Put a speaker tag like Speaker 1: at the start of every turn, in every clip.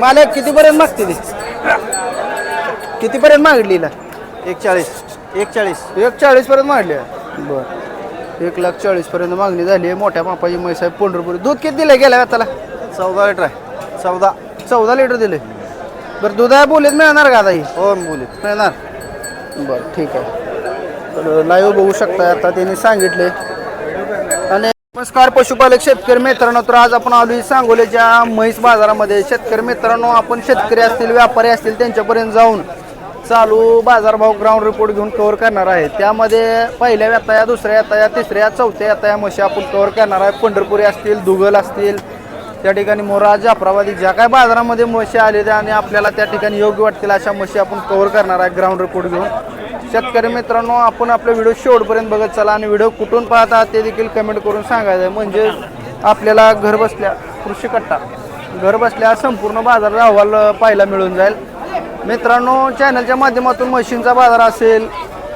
Speaker 1: मालक कितीपर्यंत मागते ती कितीपर्यंत मागितली हिला
Speaker 2: एक चाळीस एक चाळीस
Speaker 1: एक चाळीस पर्यंत मागली? बर. एक लाख चाळीस पर्यंत मागणी झाली. आहे मोठ्या मापाची म्हैस आहे पंढरपूर. दूध किती दिलं गेल्या त्याला?
Speaker 2: चौदा लिटर आहे. चौदा.
Speaker 1: चौदा लिटर दिले. बरं दुधा बोलीत मिळणार का आता ही?
Speaker 2: हो बोलीत.
Speaker 1: मिळणार. बरं ठीक आहे. तर लाईव्ह बघू शकता आता त्यांनी सांगितले. नमस्कार पशुपालक शेतकरी मित्रांनो. तर आज आपण आलो सांगोलीच्या म्हैस बाजारामध्ये. शेतकरी मित्रांनो आपण शेतकरी असतील व्यापारी असतील त्यांच्यापर्यंत जाऊन चालू बाजारभाव ग्राउंड रिपोर्ट घेऊन कव्हर करणार आहे. त्यामध्ये पहिल्या व्यताया दुसऱ्या व्यताया तिसऱ्या चौथ्या व्यताया म्हशी आपण कव्हर करणार आहे. पंढरपुरी असतील दुगल असतील त्या ठिकाणी मोरा जाफराबादी ज्या काय बाजारामध्ये म्हशी आलेल्या आणि आपल्याला त्या ठिकाणी योग्य वाटतील अशा म्हशी आपण कव्हर करणार आहे ग्राउंड रिपोर्ट घेऊन. शेतकरी मित्रांनो आपण आपला व्हिडिओ शेवटपर्यंत बघत चला आणि व्हिडिओ कुठून पाहता ते देखील कमेंट करून सांगायचं आहे. म्हणजे आपल्याला घर बसल्या कृषी कट्टा. घर बसल्या संपूर्ण बाजार अहवाल पाहायला मिळून जाईल. मित्रांनो चॅनलच्या माध्यमातून मशीनचा बाजार असेल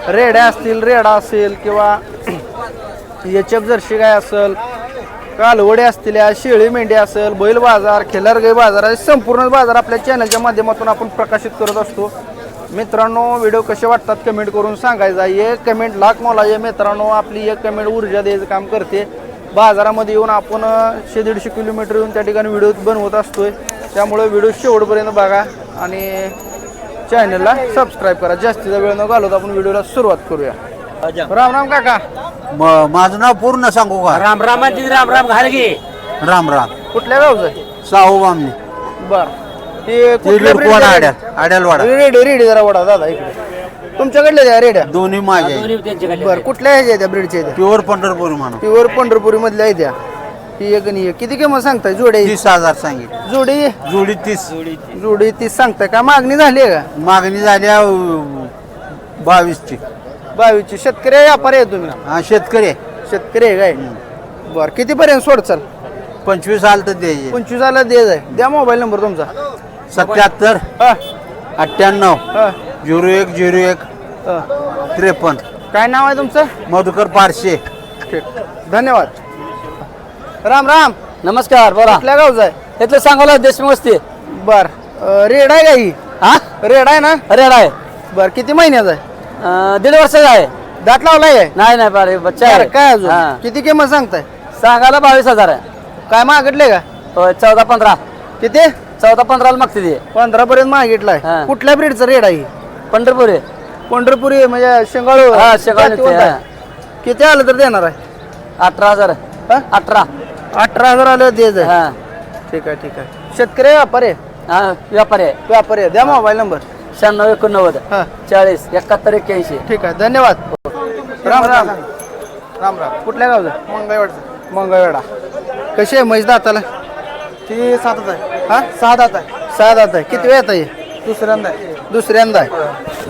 Speaker 1: रेड्या असतील रेडा असेल किंवा एच एफ जर्सी गाय असेल कालवडे असतील या शेळी मेंढी असेल बैल बाजार खेलारगाई बाजार असे संपूर्ण बाजार आपल्या चॅनलच्या माध्यमातून आपण प्रकाशित करत असतो. मित्रांनो व्हिडिओ कसे वाटतात कमेंट करून सांगायचा एक कमेंट लाख मला ये मित्रांनो आपली एक कमेंट ऊर्जा द्यायचं काम करते. बाजारामध्ये येऊन आपण शे दीडशे किलोमीटर येऊन त्या ठिकाणी व्हिडिओ बनवत असतोय. त्यामुळे व्हिडिओ शेवटपर्यंत बघा आणि चॅनलला सबस्क्राईब करा. जास्तीचा वेळ न घालवता आपण व्हिडिओला सुरुवात करूया. राम राम काका.
Speaker 2: म- माझं नाव पूर्ण सांगू का?
Speaker 3: राम रामाची राम राम घालगे
Speaker 2: राम राम.
Speaker 1: कुठल्या गावचं
Speaker 2: साहू बामणी.
Speaker 1: बर. ते कुठल्या breed चे
Speaker 2: आड्या आड्यालवाडा
Speaker 1: रेडी रेडी जरा वडा दादा इकडे. तुमच्याकडले द्या रेड्या?
Speaker 2: दोन्ही माझे
Speaker 3: दोन्ही त्यांच्याकडे
Speaker 1: बर कुठल्या ह्याच्या त्या ब्रीडच्या द्या
Speaker 2: प्युअर पंढरपुरी म्हणून.
Speaker 1: प्युअर पंढरपुरी मधल्या द्या ही एक आणि एक. किती किंमत सांगताय? जोडी?
Speaker 2: तीस हजार सांगितलं
Speaker 1: जोडी?
Speaker 2: जोडी तीस.
Speaker 1: जोडी तीस सांगताय का? मागणी झाली आहे का?
Speaker 2: मागणी झाल्या बावीसची.
Speaker 1: बावीसची. शेतकरी आहे व्यापारी आहे तुम्ही?
Speaker 2: हा शेतकरी आहे.
Speaker 1: शेतकरी आहे काय? बर कितीपर्यंत सोड चाल
Speaker 2: पंचवीस आलं तर द्यायचे.
Speaker 1: पंचवीस आला दे जाय द्या मोबाईल नंबर तुमचा.
Speaker 2: सत्याहत्तर
Speaker 1: हा.
Speaker 2: अठ्ठ्याण्णव झिरो एक झिरो एक
Speaker 1: हा.
Speaker 2: त्रेपन्न.
Speaker 1: काय नाव आहे तुमचं?
Speaker 2: मधुकर पारशे.
Speaker 1: ठीक धन्यवाद. राम राम.
Speaker 3: नमस्कार बोला.
Speaker 1: कुठल्या गावचं आहे?
Speaker 3: इथलं सांगोला देशमुख वस्ती.
Speaker 1: बर. अं, रेड आहे का ही?
Speaker 3: हा?
Speaker 1: रेड आहे ना?
Speaker 3: रेड आहे.
Speaker 1: बर किती महिन्याचा आहे?
Speaker 3: अं, दीड वर्षाचा आहे.
Speaker 1: दात लावलाय? काय?
Speaker 3: नाही नाही बारे बच्चा
Speaker 1: बरं,
Speaker 3: आहे
Speaker 1: काय अजून?
Speaker 3: हा.
Speaker 1: किती किंमत सांगताय?
Speaker 3: सांगायला बावीस हजार आहे.
Speaker 1: काय मागितले का?
Speaker 3: होय चौदा पंधरा.
Speaker 1: किती?
Speaker 3: चौदा पंधराला मागते ती.
Speaker 1: पंधरा पर्यंत मागितलाय.
Speaker 3: हा.
Speaker 1: कुठल्या ब्रीडचा रेड आहे? ही?
Speaker 3: पंढरपुरी.
Speaker 1: पंढरपुरी म्हणजे शेंगाळू.
Speaker 3: हा, शेंगाळू ते? हा.
Speaker 1: किती आलं तर देणार आहे?
Speaker 3: अठरा हजार.
Speaker 1: हा?
Speaker 3: अठरा.
Speaker 1: अठरा हजार आलं दे
Speaker 3: हा.
Speaker 1: ठीक आहे ठीक आहे. शेतकरी आहे, व्यापारी आहे?
Speaker 3: हा व्यापारी आहे.
Speaker 1: व्यापारी आहे. द्या मोबाईल नंबर.
Speaker 3: शहाण्णव एकोणनव्वद
Speaker 1: हा.
Speaker 3: चाळीस एकाहत्तर एक्क्याऐंशी.
Speaker 1: ठीक आहे धन्यवाद. राम राम. राम राम. कुठल्या गावचं? मंगळवेडा मंगळवेडा कशी आहे म्हैस दाताला?
Speaker 2: ती सातच आहे.
Speaker 1: हा?
Speaker 2: सहा दात आहे.
Speaker 1: सहा दात आहे. किती वेळ आहे?
Speaker 2: दुसऱ्यांदा
Speaker 1: दुसऱ्यांदा आहे.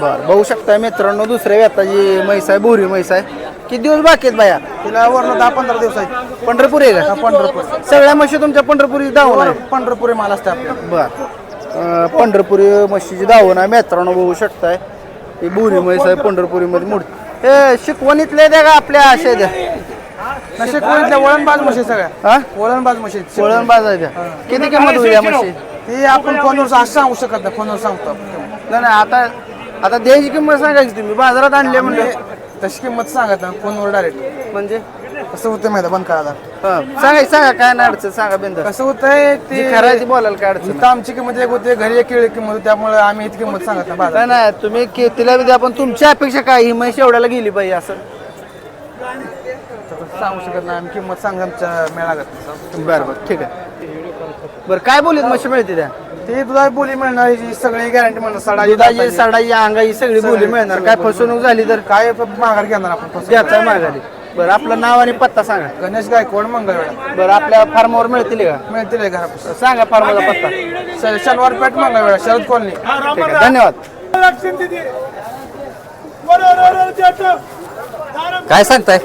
Speaker 1: बरं बघू शकता मित्रांनो दुसऱ्या व्यताची म्हैस आहे बोरी म्हैस आहे. किती दिवस बाकी आहेत बाया?
Speaker 2: तिला वरण दहा पंधरा दिवस आहे
Speaker 1: पंढरपूर आहे का?
Speaker 2: पंढरपूर.
Speaker 1: सगळ्या म्हशी तुमच्या पंढरपुरी दावण आहे.
Speaker 2: पंढरपुरी माल असते आपल्या.
Speaker 1: बर. अं, पंढरपुरी म्हशीची दावण आहे. मित्रांनो बघू शकताय. ही बोरी म्हैस आहे पंढरपुरीमध्ये मूर्ती हे शिकवणीतले द्या का आपल्या अशा द्या
Speaker 2: नशे कोणत्या वळणबाज म्हशी सगळ्या.
Speaker 1: हा?
Speaker 2: वळणबाज म्हशी
Speaker 1: वळण बाजार द्या किती किंमत होईल या म्हशी
Speaker 2: ती आपण फोनवर असं सांगू शकत नाही फोनवर सांगतो आपण.
Speaker 1: नाही नाही आता आता द्यायची किंमत सांगायची तुम्ही. बाजारात आणली म्हणजे
Speaker 2: तशी किंमत सांगत नाही फोनवर डायरेक्ट
Speaker 1: म्हणजे?
Speaker 2: कसं होतं माहिती बंद करा
Speaker 1: हा, सांगायचं सांगा काय नाही अडचण सांगा बिंद.
Speaker 2: कसं होतंय
Speaker 1: ती खरायची बोलायला काय अडचण
Speaker 2: इथं आमची किंमत एक होती घरी एक केळी किंमत होती त्यामुळे आम्ही इतकी किंमत सांगत नाही बाजार
Speaker 1: नाही नाही तुम्ही के- तिला बी द्या पण तुमची अपेक्षा काय? ही म्हैस एवढ्याला गेली पाहिजे असं.
Speaker 2: सांगू शकत नाही आम्ही किंमत सांग आमच्या मेळागत
Speaker 1: बरं बरं ठीक आहे बरं काय बोलीत म्हशी मिळते त्या
Speaker 2: ती तुला बोली मिळणार ही सगळी गॅरंटी मिळणार सडा
Speaker 1: दुधाची साडाची अंगाई सगळी बोली मिळणार काय फसवणूक झाली तर
Speaker 2: काय माघार घेणार आपण.
Speaker 1: घ्यायचा मागाली बरं आपलं नाव आणि पत्ता सांगा
Speaker 2: गणेश गायकवाड मंगळवेळा
Speaker 1: बरं आपल्या फार्मवर मिळतील का
Speaker 2: मिळतील हे घरापासून
Speaker 1: सांगा फार्मचा पत्ता
Speaker 2: शनिवार पेठ मंगळवेळा शरद कॉलनी
Speaker 1: ठीक आहे धन्यवाद
Speaker 4: काय सांगताय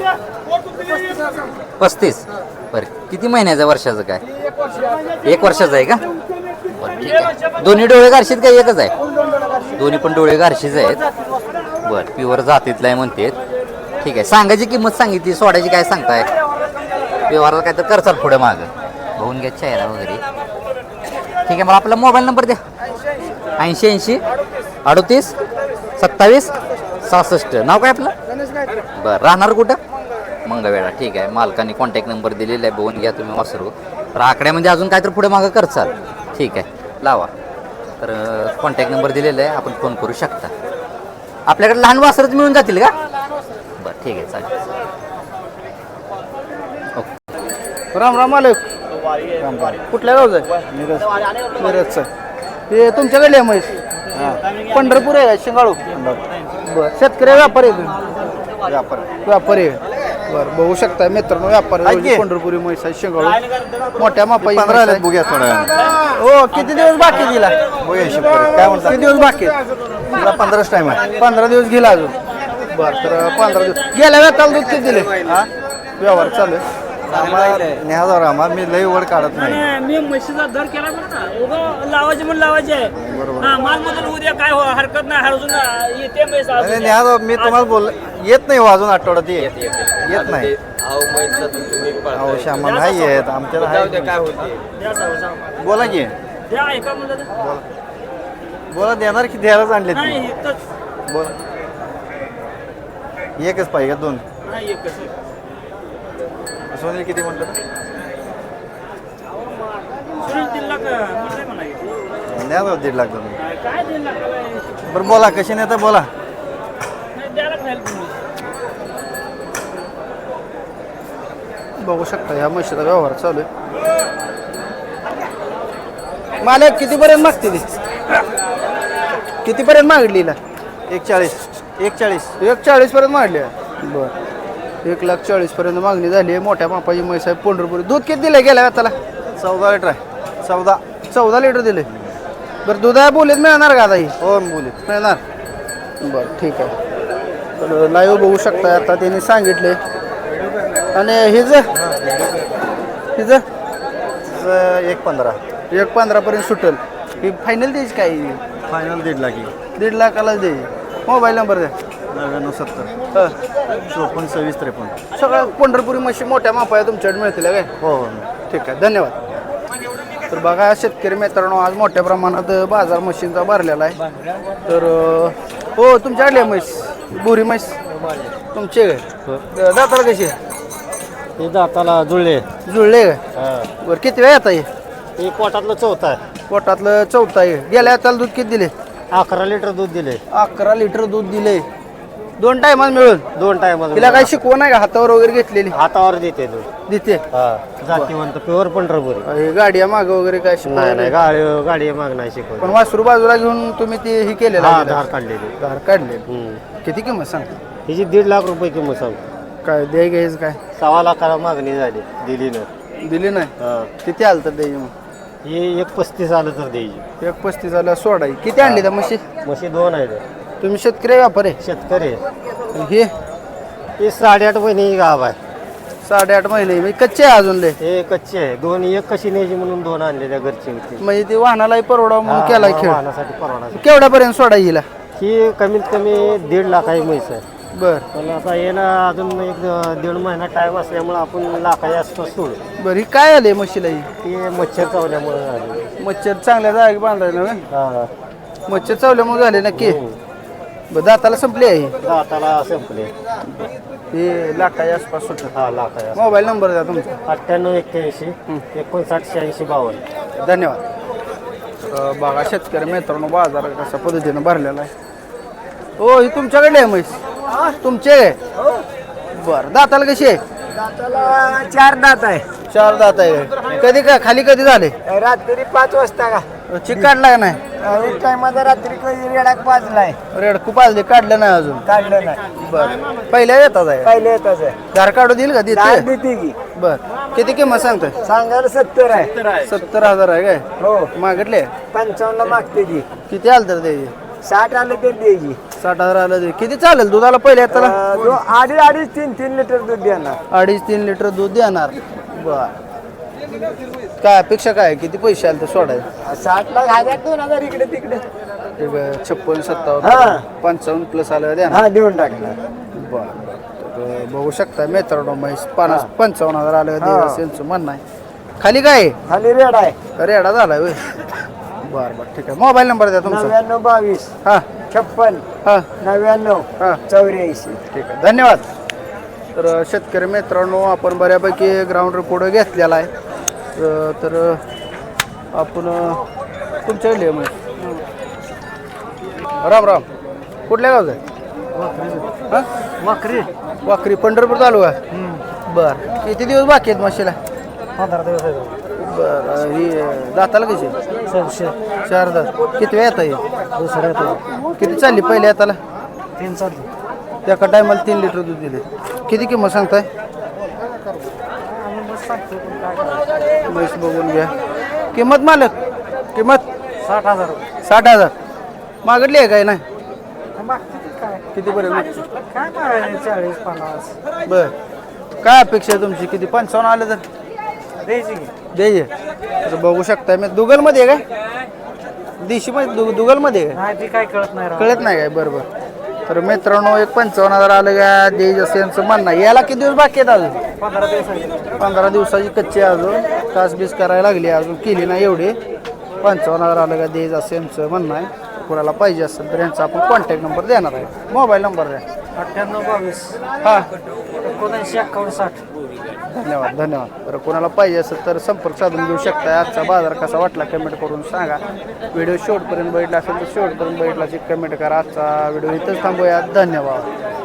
Speaker 4: पस्तीस. बरं. किती महिन्याचं वर्षाचं काय? एक वर्षाचं आहे का? बरं ठीक आहे. दोन्ही डोळे गारशीत का एकच आहे? दोन्ही पण डोळे गारशीच आहेत. बरं प्युअर जातीतलं आहे म्हणते ठीक आहे. सांगायची किंमत सांगितली सोडायची काय सांगताय? व्यवहाराला काय तर करचाल पुढे मागं. बघून घ्या चेहरा वगैरे. ठीक आहे मला आपला मोबाईल नंबर द्या. ऐंशी ऐंशी अडतीस सत्तावीस सहासष्ट. नाव काय आपलं? बरं राहणार कुठं? मंगळवेळा ठीक आहे. मालकाने कॉन्टॅक्ट नंबर दिलेला आहे. बघून घ्या तुम्ही वासरू. तर आकड्यामध्ये अजून काय तर पुढे मागं करचाल ठीक आहे. लावा. तर कॉन्टॅक्ट नंबर दिलेला आहे. आपण फोन करू शकता. आपल्याकडे लहान वासरच मिळून जातील का? बरं ठीक आहे. चालेल. ओके.
Speaker 1: राम राम मालक कुठल्या गावचं मिरज. मिरजचं. हे तुमच्याकडले आहे म्हैस? पंढरपूर आहे शिंगाळू? बर. शेतकरी व्यापारी? व्यापारी आहे. बरं बघू शकता मित्रांनो व्यापारी पंढरपुरी म्हैस आहे शिंगाळू मोठ्या मापाची
Speaker 2: पंधरा
Speaker 1: म्हैस आहे.
Speaker 2: बघूया थोडा
Speaker 1: हो. किती दिवस बाकी दिला
Speaker 2: बघूया. काय म्हणता
Speaker 1: किती दिवस बाकी आहेत?
Speaker 2: तुला पंधराच टाइम आहे.
Speaker 1: पंधरा दिवस गेला अजून. बर तर पंधरा दिवस. गेल्या वेळेला दूध किती दिले? हा? व्यवहार चालू आहे.
Speaker 2: नेहाजावर आम्हाला मी लई वर काढत नाही
Speaker 5: मी म्हशीचा दर केला बरं का. उगं लावायचे म्हणून लावायचे हा माल मधून उद्या काय हो हरकत नाही हरजून येते म्हैस
Speaker 2: अरे
Speaker 5: अजून.
Speaker 2: मी तुम्हाला बोल येत नाही हो अजून आठवड्यात ये. येत नाही. अहो श्यामा नाही येत आमच्याला आहे.
Speaker 5: द्या जाऊ, जाऊ.
Speaker 2: बोला की.
Speaker 5: द्या ऐका म्हणलं तर.
Speaker 2: बोला. देणार की द्यायलाच आणले
Speaker 5: नाही इथंच.
Speaker 2: बोला. एकच पाहिजे का दोन?
Speaker 5: नाही एकच. आहे.
Speaker 2: सोनील किती म्हटलं
Speaker 5: म्हणायचं.
Speaker 2: न्याजावर दीड लाख दोन बरं बोला कशी बोला.
Speaker 5: नाही तुम्ही?
Speaker 1: बघू शकता या म्हशीचा व्यवहार चालू आहे. मालक कितीपर्यंत मागते ती कितीपर्यंत मागली?
Speaker 2: एक चाळीस एक चाळीस
Speaker 1: एक चाळीस पर्यंत मागली. आहे बर. एक लाख चाळीस पर्यंत मागणी झाली. आहे मोठ्या मापाची म्हैस आहे पंढरपुरी. दूध किती दिलं गेल्या त्याला
Speaker 2: चौदा लिटर आहे. चौदा.
Speaker 1: चौदा लिटर दिले बरं दुधा बोलीत मिळणार का आता ही?
Speaker 2: हो बोली
Speaker 1: मिळणार. बरं ठीक आहे. तर लाईव्ह बघू शकता आता त्यांनी सांगितले आणि हिज हिज
Speaker 2: एक पंधरा.
Speaker 1: एक पंधरापर्यंत सुटेल. ही फायनल द्यायची काय
Speaker 2: फायनल दीड लाख
Speaker 1: दीड लाखाला द्यायची मोबाईल नंबर द्या.
Speaker 2: नव्याण्णव सत्तर.
Speaker 1: हं.
Speaker 2: चोपन्न सव्वीस त्रेपन्न.
Speaker 1: सगळ्या पंढरपुरी म्हशी मोठ्या मापाया तुमच्याकडे मिळतील काय?
Speaker 2: हो हो.
Speaker 1: ठीक आहे धन्यवाद. तर बघा शेतकरी मित्रांनो आज मोठ्या प्रमाणात बाजार म्हशींचा भरलेला आहे. तर अं, हो तुमच्याकडली आहे म्हैस बोरी म्हैस. तुमचे काय दाताला कशी आहे?
Speaker 6: हे दाताला जुळले.
Speaker 1: जुळले काय बरं किती वेळ येता हे
Speaker 6: हे पोटातलं चौथा आहे.
Speaker 1: पोटातलं चौथा आहे. गेल्या त्याला दूध किती दिले?
Speaker 6: अकरा लिटर दूध दिले.
Speaker 1: अकरा लिटर दूध दिले. दोन टायमात मिळून.
Speaker 6: दोन टायमाला
Speaker 1: तिला काही शिकवण आहे का? हातावर वगैरे घेतलेली?
Speaker 6: हातावर देते दूध
Speaker 1: देते?
Speaker 6: हा. जातीवंत प्युअर पंढरपुरी.
Speaker 1: हे गाड्या माग वगैरे काय
Speaker 6: नाही
Speaker 1: शिकवण
Speaker 6: नाही गाडी गाडी माग नाही शिकवत
Speaker 1: पण वासरू बाजूला घेऊन तुम्ही ते हे केलेलं
Speaker 6: हा
Speaker 1: आहे
Speaker 6: धार काढलेली.
Speaker 1: धार काढले
Speaker 6: हम्म.
Speaker 1: किती किंमत सांग?
Speaker 6: हिची दीड लाख रुपये किंमत सांग.
Speaker 1: काय द्याय घ्यायचं काय?
Speaker 6: सव्वा लाखाला मागणी झाली दिली ना
Speaker 1: दिली नाही?
Speaker 6: हा.
Speaker 1: किती आलं तर द्यायची मग?
Speaker 6: हे एक पस्तीस आलं तर द्यायची
Speaker 1: एक पस्तीस आला सोडाई किती आणली त्या म्हशी
Speaker 6: म्हशी दोन आहेत.
Speaker 1: तुम्ही शेतकरी व्यापारी
Speaker 6: शेतकरी
Speaker 1: आहे. हे?
Speaker 6: हे साडेआठ महिने गाव आहे.
Speaker 1: साडेआठ महिने. म्हणजे कच्चे आहे अजून लय?
Speaker 6: हे कच्चे आहे. दोन एक कशी न्यायची म्हणून दोन आणले त्या घरची होती
Speaker 1: म्हणजे ते वाहनालाही परवडा म्हणून केलाय खेळ.
Speaker 6: वाहनासाठी परवाना
Speaker 1: केवढ्यापर्यंत सोडा हिला?
Speaker 6: ही कमीत कमी दीड लाखाची म्हैस आहे.
Speaker 1: बर.
Speaker 6: पण आता येणं अजून एक दीड महिना टाइम असल्यामुळे आपण लाखाच्या आसपास सोडू.
Speaker 1: बर ही काय आले म्हशीला ही?
Speaker 6: ती मच्छर चावल्यामुळे झाली.
Speaker 1: मच्छर चांगल्या जागी बांधायला ना
Speaker 6: हा.
Speaker 1: मच्छर चावल्यामुळे झाले नक्की? बरं दाताला संपली आहे ही.
Speaker 6: दाताला संपले.
Speaker 1: ही लाखाच्या आसपास सुटत
Speaker 6: हा लाखाच्या
Speaker 1: मोबाईल नंबर द्या तुमचा.
Speaker 6: अठ्ठ्याण्णव एक्क्याऐंशी एकोणसाठ शहाऐंशी बावन्न.
Speaker 1: धन्यवाद. अ, बघा शेतकरी मित्रांनो बाजार कशा पद्धतीनं भरलेला आहे. हो ही तुमच्याकडे आहे म्हैस? तुमचे? आहे? बरं दाताला कशी आहे?
Speaker 2: चार दात आहे.
Speaker 1: चार दात आहे. कधी का खाली कधी झाले?
Speaker 2: रात्री पाच वाजता का?
Speaker 1: चिक काढलाय नाही?
Speaker 2: एक टायमाचा रात्री रेडाक पाचलाय
Speaker 1: रेड खूप आले काढलं नाही अजून.
Speaker 2: काढलं नाही.
Speaker 1: बरं. पहिल्या येतात आहे.
Speaker 2: पहिले येतच आहे.
Speaker 1: धार काढू देईल का देते?
Speaker 2: देते की.
Speaker 1: बर. किती किंमत सांगताय?
Speaker 2: सांगायला सत्तर आहे.
Speaker 1: सत्तर हजार आहे काय?
Speaker 2: हो.
Speaker 1: मागितले?
Speaker 2: पंचावन्न मागते की.
Speaker 1: किती आलं तर द्यायचे
Speaker 2: साठ आलं तर द्यायची
Speaker 1: साठ हजार आलं ते. किती चालेल? दुधाला पहिल्या
Speaker 2: अं, दो- अडीच अडीच तीन तीन लिटर दूध देणार.
Speaker 1: अडीच तीन लिटर दूध देणार. बर. काय अपेक्षा काय? किती पैसे आले तर सोडायचे?
Speaker 2: साठ लाख हजार दोन हजार इकडे तिकडे.
Speaker 1: छप्पन
Speaker 2: हा.
Speaker 1: सत्तावन्न पंचावन्न प्लस आलं द्या
Speaker 2: हा देऊन टाकणार
Speaker 1: बरं तर बघू शकता मित्रांनो म्हैस पन्नास पंचावन्न हजार आलं
Speaker 2: हा.
Speaker 1: दिवस यांचं म्हणणं आहे. खाली काय? आहे?
Speaker 6: खाली रेड आहे.
Speaker 1: रेडा झालाय होय. बर बर ठीक आहे. मोबाईल नंबर द्या तुमचा.
Speaker 6: नव्याण्णव बावीस.
Speaker 1: हा.
Speaker 6: छप्पन.
Speaker 1: हा.
Speaker 6: नव्याण्णव.
Speaker 1: हा.
Speaker 6: चौऱ्याऐंशी.
Speaker 1: ठीक आहे. धन्यवाद. तर शेतकरी मित्रांनो आपण बऱ्यापैकी ग्राउंड रिपोर्ट घेतलेला आहे. तर आपण तुमच्या आहे म्हैस? राम राम. कुठल्या गावचं आहे? हा?
Speaker 6: वाकरी.
Speaker 1: वाकरी पंढरपूर चालू आहे बर. किती दिवस बाकी आहेत म्हशीला?
Speaker 6: पंधरा दिवस आहे.
Speaker 1: बर ही अ, दाताला कशी
Speaker 6: सहाशे.
Speaker 1: चार दात. किती वेळ येता
Speaker 6: दुसरं येतो
Speaker 1: किती चालली पहिले हाताला
Speaker 6: तीन चालते
Speaker 1: त्या एका टायमाला तीन लिटर दूध दिले. किती किंमत सांगताय? म्हैस बघून घ्या. किंमत मालक? किंमत?
Speaker 6: साठ हजार रुपये.
Speaker 1: साठ हजार. मागडली आहे काय? नाही.
Speaker 6: काय?
Speaker 1: किती पर्यंत?
Speaker 6: काय काय चाळीस पन्नास.
Speaker 1: बर. काय अपेक्षा आहे तुमची? किती? पंचावन्न आलं तर?
Speaker 6: द्यायची
Speaker 1: द्यायचे. तर बघू शकताय. मी दुगलमध्ये आहे काय देशी मध्ये दुगलमध्ये आहे
Speaker 6: नाही ती काय कळत नाही राव.
Speaker 1: कळत नाही काय? बरोबर तर मित्रांनो एक पंचावन्न हजार आलं का? द्यायचं असं यांचं म्हणणं आहे. याला किती दिवस बाकी आहेत अजून?
Speaker 6: पंधरा
Speaker 1: पंधरा दिवसाची कच्ची आहे अजून. तास बीस करायला लागली आहे अजून. केली नाही एवढी. पंचावन्न हजार आलं का? द्यायचं असं यांचं म्हणणं आहे. कुणाला पाहिजे असेल तर यांचा आपण कॉन्टॅक्ट नंबर देणार आहे. मोबाईल नंबर द्या.
Speaker 6: अठ्ठ्याण्णव बावीस.
Speaker 1: हा.
Speaker 6: एकोणऐंशी एक्कावन्न साठ.
Speaker 1: धन्यवाद धन्यवाद. बरं कोणाला पाहिजे असेल तर संपर्क साधून घेऊ शकता आजचा बाजार कसा वाटला कमेंट करून सांगा. व्हिडिओ शेवटपर्यंत बघितला असेल तर शेवटपर्यंत बघितला. कमेंट करा आजचा व्हिडिओ इथंच थांबूया. धन्यवाद.